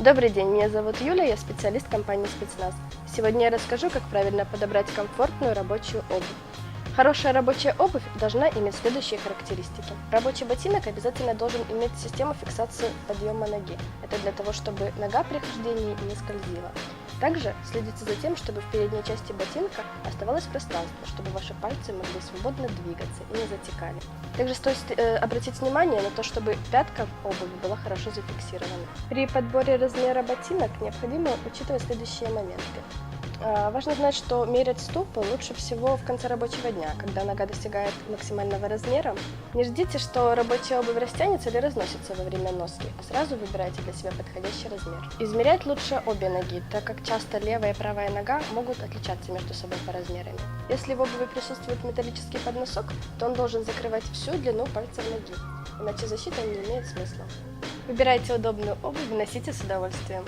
Добрый день, меня зовут Юля, я специалист компании «Спецназ». Сегодня я расскажу, как правильно подобрать комфортную рабочую обувь. Хорошая рабочая обувь должна иметь следующие характеристики. Рабочий ботинок обязательно должен иметь систему фиксации подъема ноги. Это для того, чтобы нога при хождении не скользила. Также следите за тем, чтобы в передней части ботинка оставалось пространство, чтобы ваши пальцы могли свободно двигаться и не затекали. Также стоит э, обратить внимание на то, чтобы пятка в обуви была хорошо зафиксирована. При подборе размера ботинок необходимо учитывать следующие моменты. А, Важно знать, что мерять стопы лучше всего в конце рабочего дня, когда нога достигает максимального размера. Не ждите, что рабочая обувь растянется или разносится во время носки, а сразу выбирайте для себя подходящий размер. Измерять лучше обе ноги, так как часто левая и правая нога могут отличаться между собой по размерами. Если в обуви присутствует металлический подносок, то он должен закрывать всю длину пальцев ноги, иначе защита не имеет смысла. Выбирайте удобную обувь и носите с удовольствием.